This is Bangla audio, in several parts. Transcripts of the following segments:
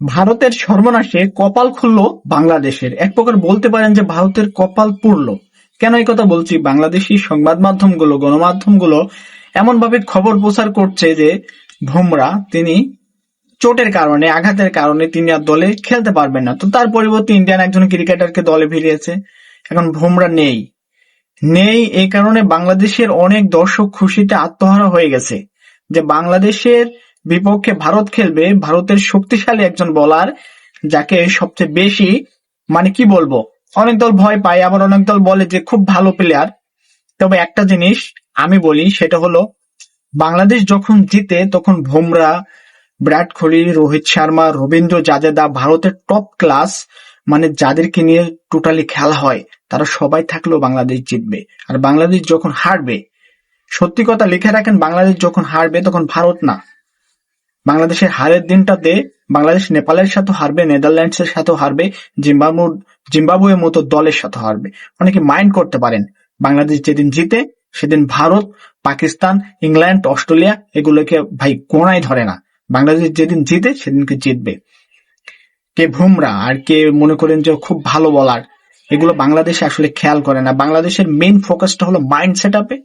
ভারতের সর্বনাশে কপাল খুলল বাংলাদেশের। এক প্রকার বলতে পারেন যে ভারতের কপাল পুড়ল। কেন এই কথা বলছি? বাংলাদেশি সংবাদ মাধ্যমগুলো, গণমাধ্যমগুলো এমন ভাবে খবর প্রচার করছে যে ভুমরা, তিনি চোটের কারণে, আঘাতের কারণে তিনি আর দলে খেলতে পারবেন না। তো তার পরিবর্তে ইন্ডিয়ান একজন ক্রিকেটারকে দলে ফিরিয়েছে এখন ভুমরা নেই। নেই এই কারণে বাংলাদেশের অনেক দর্শক খুশিতে আত্মহারা হয়ে গেছে যে বাংলাদেশের বিপক্ষে ভারত খেলবে ভারতের শক্তিশালী একজন বলার যাকে সবচেয়ে বেশি মানে কি বলব, অনেক দল ভয় পায় আবার অনেক দল বলে যে খুব ভালো প্লেয়ার তবে একটা জিনিস আমি বলি, সেটা হলো বাংলাদেশ যখন জিতে, তখন ভুমরা বিরাট কোহলি, রোহিত শর্মা, রবীন্দ্র জাদেদা ভারতের টপ ক্লাস মানে যাদেরকে নিয়ে টোটালি খেলা হয়, তারা সবাই থাকলেও বাংলাদেশ জিতবে। আর বাংলাদেশ যখন হারবে, সত্যি কথা লিখে রাখেন, বাংলাদেশ যখন হারবে, তখন ভারত না। বাংলাদেশের হারের দিনটাতে বাংলাদেশ নেপালের সাথে হারবে নেদারল্যান্ডস এর সাথেও হারবে জিম্বাবু জিম্বাবুয়ের মতো দলের সাথে হারবে। অনেকে মাইন্ড করতে পারেন, বাংলাদেশ যেদিন জিতে, সেদিন ভারত, পাকিস্তান, ইংল্যান্ড, অস্ট্রেলিয়া এগুলোকে ভাই কোনায় ধরে না। বাংলাদেশ যেদিন জিতে, সেদিনকে জিতবে। কে ভুমরা আর কে মনে করেন যে খুব ভালো বলার এগুলো বাংলাদেশে আসলে খেয়াল করে না। বাংলাদেশের মেইন ফোকাসটা হলো মাইন্ড সেট আপে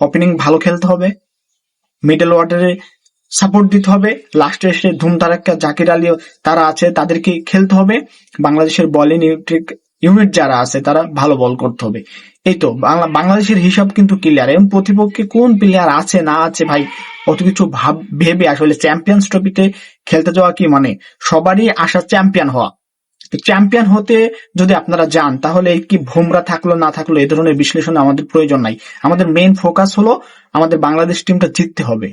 ওপেনিং ভালো খেলতে হবে মিডল ওয়ার্ডারে সাপোর্ট দিতে হবে। লাস্টে এসে ধুম তারাক্কা জাকির আলী তারা আছে, তাদেরকে খেলতে হবে। বাংলাদেশের বলিং ইউনিট ইউনিট যারা আছে, তারা ভালো বল করতে হবে। এই তো, বাংলা বাংলাদেশের হিসাব কিন্তু ক্লিয়ার এবং প্রতিপক্ষে কোন প্লেয়ার আছে, না আছে, ভাই, অত কিছু ভাব ভেবে আসলে চ্যাম্পিয়ন্স ট্রফিতে খেলতে যাওয়া কি মানে? সবারই আশা চ্যাম্পিয়ন হওয়া। চ্যাম্পিয়ন হতে যদি আপনারা যান, তাহলে কি ভুমরা থাকল, না থাকল এই ধরনের বিশ্লেষণ আমাদের প্রয়োজন নাই। আমাদের মেইন ফোকাস হলো আমাদের বাংলাদেশ টিমটা জিততে হবে।